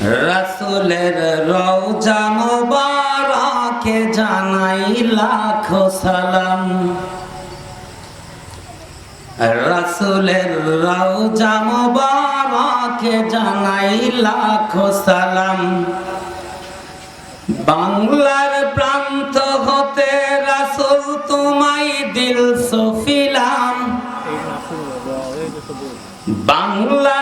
রাসুলের রওজা মোবারকে জানাই লাখো সালাম। রাসুলের রওজা মোবারকে জানাই লাখো সালাম। বাংলার প্রান্ত হতে রাসুল তোমায় দিল সফিলাম। বাংলার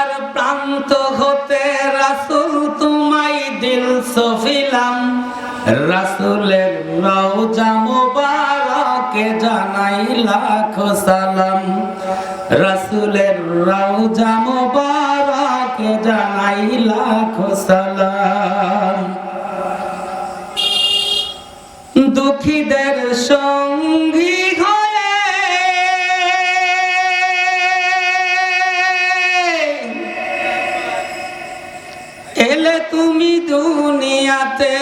রাসুলের রওজা মোবারকে জানাই লাখো রাসুলের রওজা মোবারকে লাখো দুঃখীদের সঙ্গী দুনিয়াতে,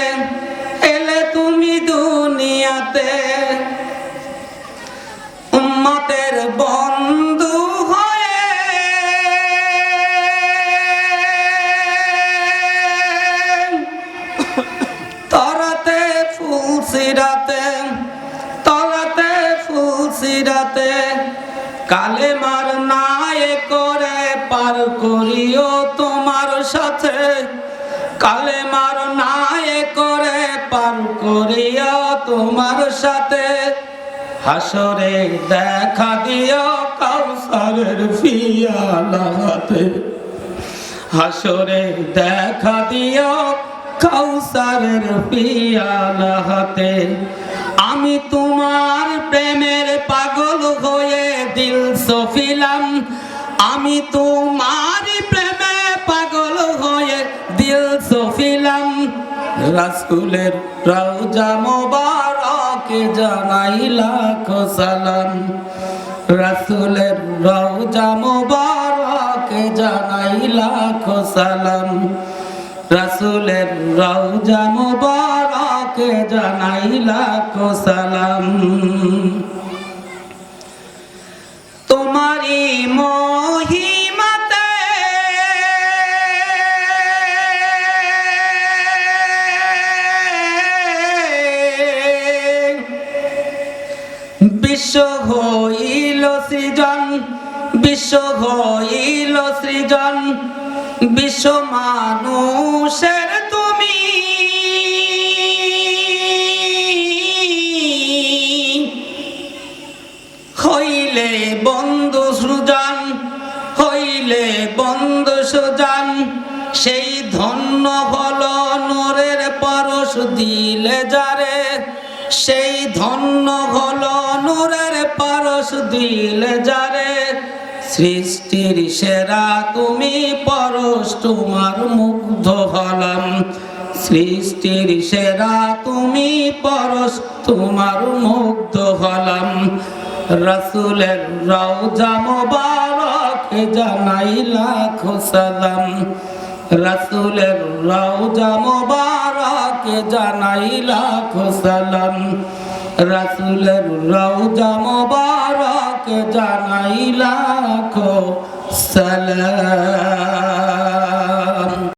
এলে তুমি দুনিয়াতে। উম্মতের বন্ধু হয়ে তরাতে ফুল সিরাতে তরাতে ফুল সিরাতে কালে মার নায়ে করে পার করিও তোমার সাথে। কালে মার নায়ে করে পার করিও তোমার সাথে। হাসরে দেখা দিও কাউসারের ফিয়ালাতে। হাসরে দেখা দিও কাউসারের পিয়ালা হাতে আমি তোমার প্রেমের পাগল হয়ে দিল সফিলাম। আমি তোমার রাসুলের রওজা মোবারকে জানাই লাখো সালাম। রাসুলের রওজা মোবারকে জানাই লাখো সালাম। রাসুলের রওজা মোবারকে জানাই লাখো সালাম। বিশ্ব হইল সৃজন, বিশ্ব হইল সৃজন, বিশ্ব মানুষের তুমি। হইলে বন্ধু সুজন, হইলে বন্ধু সুজন, সেই ধন্য হল নূরের পরশ দিলে যারে। সেই ধন্য হল নূরের পরশ দিলে যারে। সৃষ্টির সেরা তুমি পরশ, তোমার মুগ্ধ হলাম। সৃষ্টির সেরা তুমি পরশ, তোমার মুগ্ধ হলাম। রসুলের রওজা মোবারক জানাই লাখো সালাম। রসুলের রওজা মোবারক জানাই লাখ সালাম। রাসুলের রওজা মোবারক জানাই লাখ সালাম।